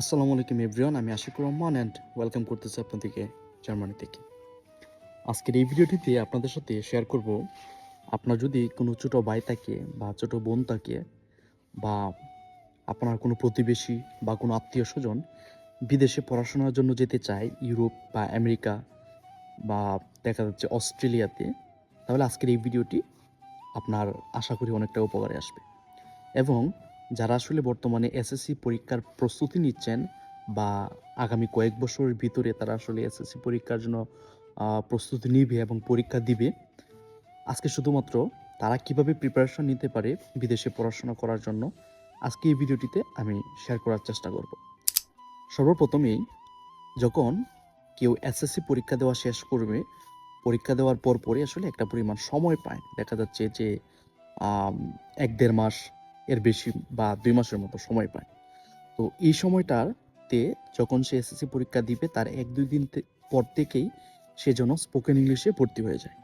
আসসালামু আলাইকুম এভরিওয়ান, আমি আশিকুর রহমান অ্যান্ড ওয়েলকাম করতেছি আপনাদেরকে জার্মানি থেকে। আজকের এই ভিডিওটিতে আপনাদের সাথে শেয়ার করব, আপনার যদি কোনো ছোটো ভাই থাকে বা ছোটো বোন থাকে বা আপনার কোনো প্রতিবেশী বা কোনো আত্মীয় স্বজন বিদেশে পড়াশোনার জন্য যেতে চায়, ইউরোপ বা আমেরিকা বা দেখা যাচ্ছে অস্ট্রেলিয়াতে, তাহলে আজকের এই ভিডিওটি আপনার আশা করি অনেকটা উপকারে আসবে। এবং যারা আসলে বর্তমানে এসএসসি পরীক্ষার প্রস্তুতি নিচ্ছেন বা আগামী কয়েক বছরের ভিতরে তারা আসলে এসএসসি পরীক্ষার জন্য প্রস্তুতি নিবে এবং পরীক্ষা দিবে, আজকে শুধুমাত্র তারা কীভাবে প্রিপারেশন নিতে পারে বিদেশে পড়াশোনা করার জন্য, আজকে এই ভিডিওটিতে আমি শেয়ার করার চেষ্টা করব। সর্বপ্রথমেই, যখন কেউ এসএসসি পরীক্ষা দেওয়া শেষ করবে, পরীক্ষা দেওয়ার পর পরে আসলে একটা পরিমাণ সময় পায়। দেখা যাচ্ছে যে এক দেড় মাস এর বেশি বা দুই মাসের মতো সময় পায়। তো এই সময়টাতে যখন সে এসএসসি পরীক্ষা দিবে, তার এক দুই দিন পর থেকেই সে যেন স্পোকেন ইংলিশে ভর্তি হয়ে যায়।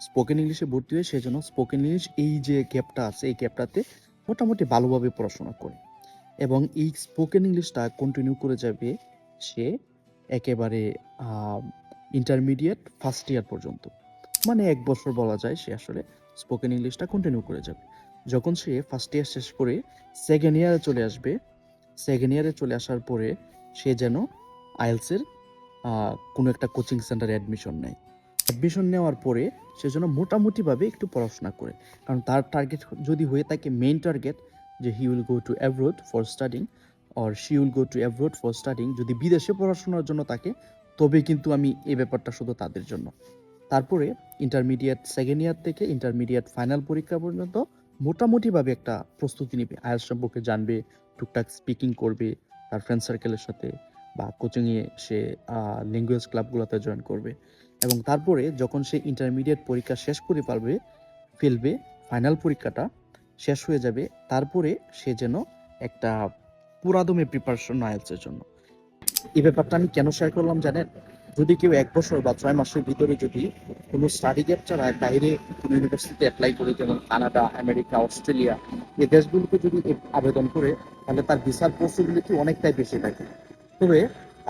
স্পোকেন ইংলিশে ভর্তি হয়ে সে যেন স্পোকেন ইংলিশ এই যে গ্যাপটা আছে, এই গ্যাপটাতে মোটামুটি ভালোভাবে পড়াশোনা করে। এবং এই স্পোকেন ইংলিশটা কন্টিনিউ করে যাবে সে একেবারে ইন্টারমিডিয়েট ফার্স্ট ইয়ার পর্যন্ত। মানে এক বছর বলা যায় সে আসলে স্পোকেন ইংলিশটা কন্টিনিউ করে যাবে। যখন সে ফার্স্ট ইয়ার শেষ করে সেকেন্ড ইয়ারে চলে আসবে সেকেন্ড ইয়ারে চলে আসার পরে সে যেন আইএলসের কোনো একটা কোচিং সেন্টারে অ্যাডমিশন নেয়। অ্যাডমিশন নেওয়ার পরে সে যেন মোটামুটিভাবে একটু পড়াশোনা করে। কারণ তার টার্গেট যদি হয়ে থাকে মেইন টার্গেট যে he will go to abroad for studying or she will go to abroad for studying যদি বিদেশে পড়াশোনার জন্য থাকে তবে কিন্তু আমি এই ব্যাপারটা শুধু তাদের জন্য। তারপরে ইন্টারমিডিয়েট সেকেন্ড ইয়ার থেকে ইন্টারমিডিয়েট ফাইনাল পরীক্ষা পর্যন্ত মোটামুটিভাবে একটা প্রস্তুতি নেবে। আয়াস সম্পর্কে জানবে, টুকটাক স্পিকিং করবে তার ফ্রেন্ড সার্কেলের সাথে বা কোচিংয়ে সে ল্যাঙ্গুয়েজ ক্লাবগুলোতে জয়েন করবে। এবং তারপরে যখন সে ইন্টারমিডিয়েট পরীক্ষা শেষ করে পারবে, ফেলবে ফাইনাল পরীক্ষাটা শেষ হয়ে যাবে, তারপরে সে যেন একটা পুরাদমে প্রিপারেশন আইএলসের জন্য। এই ব্যাপারটা আমি কেন শেয়ার করলাম জানেন? যদি কেউ এক বছর বা ছয় মাসের ভিতরে যদি কোনো স্টাডি গ্যাপ ছাড়া বাইরে কোনো ইউনিভার্সিটিতে অ্যাপ্লাই করে, যেমন কানাডা, আমেরিকা, অস্ট্রেলিয়া, এই দেশগুলোতে যদি আবেদন করে, তাহলে তার ভিসার পসিবিলিটি অনেকটাই বেশি থাকে। তবে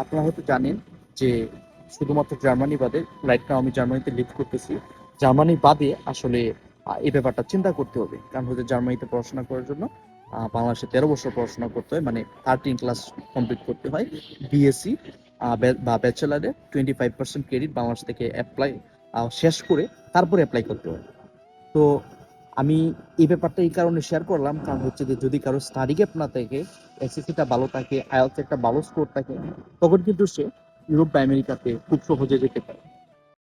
আপনারা হয়তো জানেন যে শুধুমাত্র জার্মানি বাদে রাইট নাও আমি জার্মানিতে লিভ করতেছি। জার্মানি বাদে আসলে এই ব্যাপারটা চিন্তা করতে হবে। কারণ হচ্ছে জার্মানিতে পড়াশোনা করার জন্য বাংলাদেশে তেরো বছর পড়াশোনা করতে হয় মানে থার্টিন ক্লাস কমপ্লিট করতে হয় বিএসসি বা ব্যাচেলারে twenty five percent credit Bangladesh থেকে অ্যাপ্লাই শেষ করে তারপরে অ্যাপ্লাই করতে হয়। তো আমি এই ব্যাপারটা এই কারণে শেয়ার করলাম, কারণ হচ্ছে যে যদি কারও স্টাডি গ্যাপ না থাকে এসএসসিটা ভালো থাকে আইএলস একটা ভালো স্কোর থাকে, তখন কিন্তু সে ইউরোপ বা আমেরিকাতে খুব সহজে যেতে পারে।